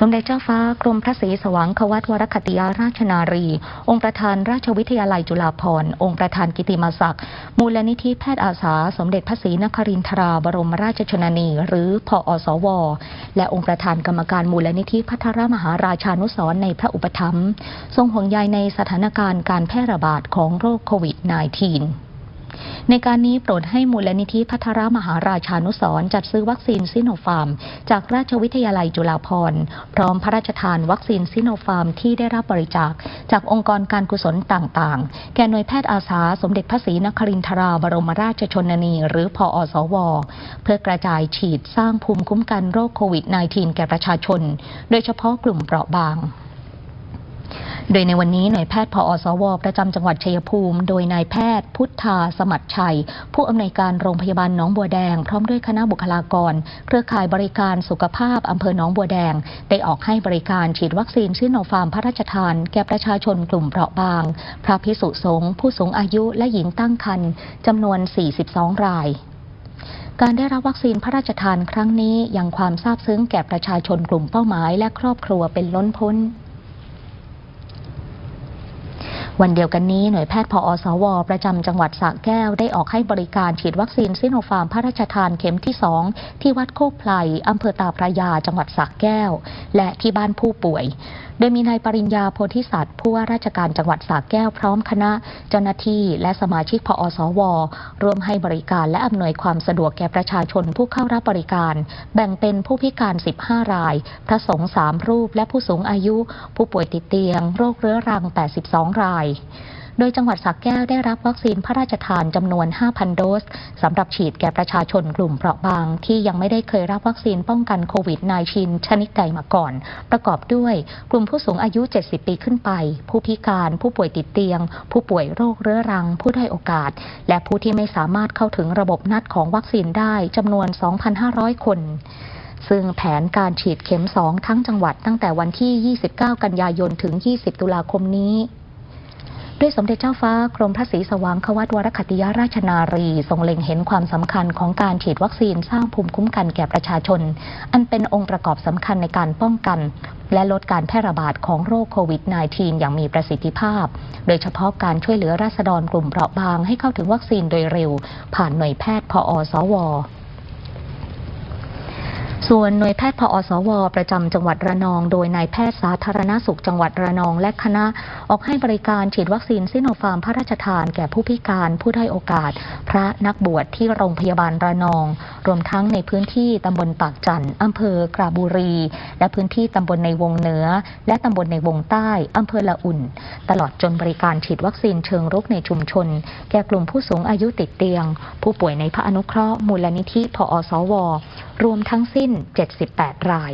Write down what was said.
สมเด็จเจ้าฟ้ากรมพระศรีสว่างควัตวรคติยาราชนารี องค์ประธานราชวิทยาลัยจุฬาภรณ์องค์ประธานกิติมศักดิ์มูลนิธิแพทย์อาสา สมเด็จพระศรีนครินทราบรมราชชนนี หรือพออสว และองค์ประธานกรรมการมูลนิธิพัทรมหาราชานุสรณ์ในพระอุปถัมภ์ทรงห่วงใยในสถานการณ์การแพร่ระบาดของโรคโควิด -19 ในการนี้โปรดให้มูลนิธิพัทรมหาราชานุสรจัดซื้อวัคซีนซิโนฟาร์ม จากราชวิทยาลัยจุฬาภรณ์ พร้อมพระราชทานวัคซีนซิโนฟาร์มที่ได้รับบริจาค จากองค์กรการกุศลต่างๆ แก่หน่วยแพทย์อาสาสมเด็จพระศรีนครินทราบรมราชชนนี หรือพออสว เพื่อกระจายฉีดสร้างภูมิคุ้มกันโรคโควิด -19 แก่ประชาชน โดยเฉพาะกลุ่มเปราะบาง โดยในวันนี้น่วยแพทย์พออสว ประจำจังหวัดชัยภูมิ โดยนายแพทย์พุทธาสมัชชัย ผู้อำนวยการโรงพยาบาลหนองบัวแดง พร้อมด้วยคณะบุคลากร เครือข่ายบริการสุขภาพอำเภอหนองบัวแดง ได้ออกให้บริการฉีดวัคซีนซิโนฟาร์มพระราชทาน แก่ประชาชนกลุ่มเปราะบาง พระพิสุสงฆ์ผู้สูงอายุและหญิงตั้งครรภ์จำนวน 42 รายการได้รับวัคซีนพระราชทานครั้งนี้ยังความซาบซึ้งแก่ประชาชนกลุ่มเป้าหมายและครอบครัวเป็นล้นพ้น วันเดียวกันนี้หน่วยแพทย์พออสว ประจำจังหวัดสระแก้วได้ออกให้บริการฉีดวัคซีนซิโนฟาร์มพระราชทานเข็มที่ 2 ที่วัดโคกไพลอำเภอตาพระยาจังหวัดสระแก้ว และที่บ้านผู้ป่วย โดยมีนายปริญญาโพธิสัตว์ผู้ว่าราชการจังหวัดสระแก้วพร้อมคณะเจ้าหน้าที่และสมาชิกพออสว ร่วมให้บริการและอำนวยความสะดวกแก่ประชาชนผู้เข้ารับบริการ แบ่งเป็นผู้พิการ 15 ราย พระสงฆ์3รูป และผู้สูงอายุ ผู้ป่วยติดเตียง โรคเรื้อรัง 82 ราย โดยจังหวัดสระแก้วได้รับวัคซีนพระราชทานจำนวน 5,000 โดสสำหรับฉีดแก่ประชาชนกลุ่มเปราะบาง ที่ยังไม่ได้เคยรับวัคซีนป้องกันโควิด -19 ชนิดใดมาก่อน ประกอบด้วยกลุ่มผู้สูงอายุ 70 ปีขึ้นไป ผู้พิการ ผู้ป่วยติดเตียง ผู้ป่วยโรคเรื้อรัง ผู้ได้โอกาส และผู้ที่ไม่สามารถเข้าถึงระบบนัดของวัคซีนได้จำนวน 2,500 คนซึ่งแผนการฉีดเข็ม 2 ทั้งจังหวัดตั้งแต่วันที่ 29 กันยายน ถึง 20 ตุลาคมนี้ ด้วยสมเด็จเจ้าฟ้ากรมพระศรีสว่างควัตวรคติยราชนารี ทรงเล็งเห็นความสำคัญของการฉีดวัคซีนสร้างภูมิคุ้มกันแก่ประชาชน อันเป็นองค์ประกอบสำคัญในการป้องกัน และลดการแพร่ระบาดของโรคโควิด -19 อย่างมีประสิทธิภาพ โดยเฉพาะการช่วยเหลือราษฎรกลุ่มเปราะบางให้เข้าถึงวัคซีนโดยเร็ว ผ่านหน่วยแพทย์พออสว ส่วนหน่วยแพทย์พออสว ประจำจังหวัดระนอง โดยนายแพทย์สาธารณสุขจังหวัดระนอง และคณะออกให้บริการฉีดวัคซีนซิโนฟาร์มพระราชทานแก่ผู้พิการผู้ได้โอกาส พระนักบวชที่โรงพยาบาลระนอง รวมทั้งในพื้นที่ตำบลปากจันทร์อำเภอกราบุรี และพื้นที่ตำบลในวงเหนือ และตำบลในวงใต้อำเภอละอุ่น ตลอดจนบริการฉีดวัคซีนเชิงรุกในชุมชน แก่กลุ่มผู้สูงอายุติดเตียง ผู้ป่วยในพระอนุเคราะห์มูลนิธิพออสวรวมทั้งสิ้น 78 ราย